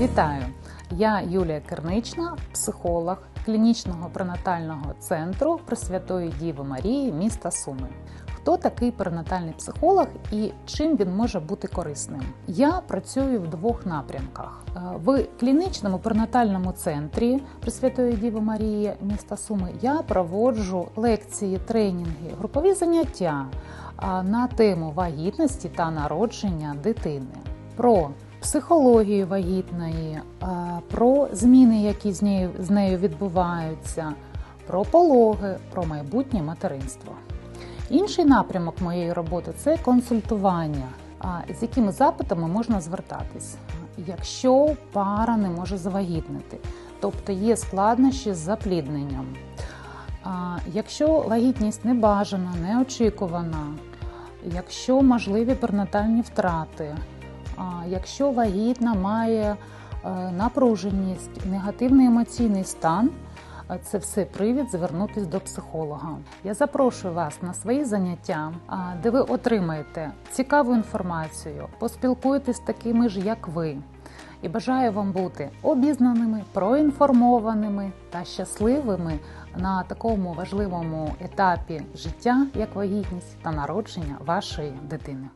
Вітаю! Я Юлія Кернична, психолог клінічного пренатального центру Пресвятої Діви Марії міста Суми. Хто такий перинатальний психолог і чим він може бути корисним? Я працюю в двох напрямках: Е, в клінічному перинатальному центрі Пресвятої Діви Марії міста Суми я проводжу лекції, тренінги, групові заняття на тему вагітності та народження дитини. Про психологію вагітної, про зміни, які з нею, відбуваються, про пологи, про майбутнє материнство. Інший напрямок моєї роботи це консультування, з якими запитами можна звертатись, якщо пара не може завагітнити, тобто є складнощі з заплідненням. Якщо вагітність не бажана, неочікувана, якщо можливі перинатальні втрати, якщо вагітна має е, напруженість, негативний емоційний стан, е, це все привід звернутися до психолога. Я запрошую вас на свої заняття, де ви отримаєте цікаву інформацію, поспілкуєтесь з такими ж, як ви. І бажаю вам бути обізнаними, проінформованими та щасливими на такому важливому етапі життя, як вагітність та народження вашої дитини.